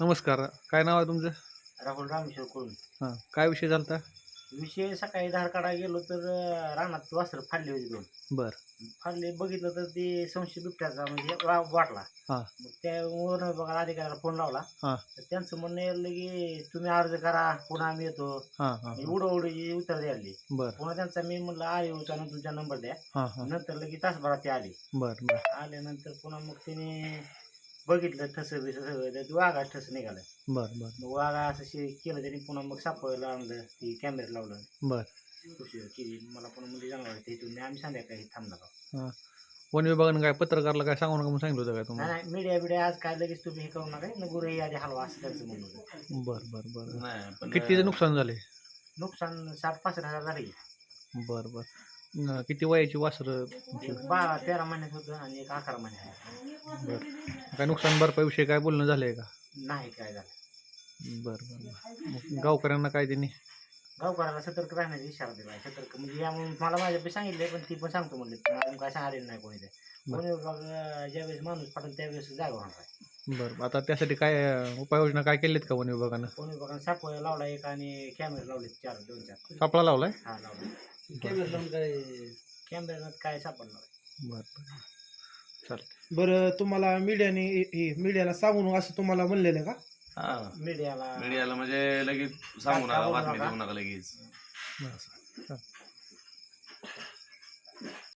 नमस्कार. काय नाव आहे तुमचं? राहुल रामेश्वर करून हां काय विषय झालता? विषय सकाळी धार काढायला गेलो तर रानात वासर फाडले होते दोन. बर. फाडले बघितलं तर ते संशय बिबट्याचा म्हणजे वा- वाटला. हा. मग त्या बघा अधिकाऱ्याला फोन लावला. हा. तर त्यांचं म्हणणं यायला की तुम्ही अर्ज करा पुन्हा आम्ही येतो. हां हां उडवडी उत्तर द्यायला बर. पुन्हा त्यांचा मी म्हणलं आयोचा तुमचा नंबर द्या. हां हां. नंतर लगेच तासभरात ते आले. बर बर. आल्यानंतर पुन्हा मग त्याने बघितलं ठस बिस सगळं वाघा ठस निघालं. बर बर. मग वाघा असं शे केलं त्यांनी पुन्हा मग सापवायला आणलं ती कॅमेरा लावलं. बर. उशीर केली मला पुन्हा म्हणजे जनावर ते इथून आम्ही संध्याकाळी थांबणार वन विभागानं काय पत्रकारला काय सांगू नका म्हणून सांगितलं होतं काय नाही तुम्हाला? नाही मीडिया बिडिया आज काय लगेच तुम्ही हे करू नका न गुरु आधी हलवा असं त्यांचं म्हणणं होतं. बर बर बर. नाही पण कितीचं नुकसान झाले नुकसान साठ पासष्ट हजार झाले बर बर. किती वयाची वासरं एक बारा तेरा महिन्यात होतं आणि एक अकरा महिन्यात बर. काय नुकसान भरपाईविषयी काय बोलणं झालंय का? नाही काय झालं. बर बर बर. मग गावकऱ्यांना काय त्यांनी? गावकऱ्याला सतर्क राहण्याचा इशारा दिला सतर्क. म्हणजे यामुळे मला माझ्या बी सांगितले पण ती पण सांगतो म्हणले पण अजून काय सांगितलं नाही कोणी ते. कोणी ज्यावेळेस माणूस पाठवून त्यावेळेस जागा होणार आहे. बरं आता त्यासाठी काय अं, उपाययोजना काय केलीत का वन विभागानं? कोणी विभागाने सापळा लावला एक आणि कॅमेरा लावले चार दोन चार. सापळा लावलाय? हा लावले कॅमेरा लावून काय सापडणार? बर बर. चालतं बरं तुम्हाला मीडियाने हे मीडियाला सांगून असं तुम्हाला म्हणलेलं का? हा. मीडियाला मीडियाला म्हणजे लगेच सांगू नका सांगू बातमी. देऊ नका? लगेच. बरं चालतं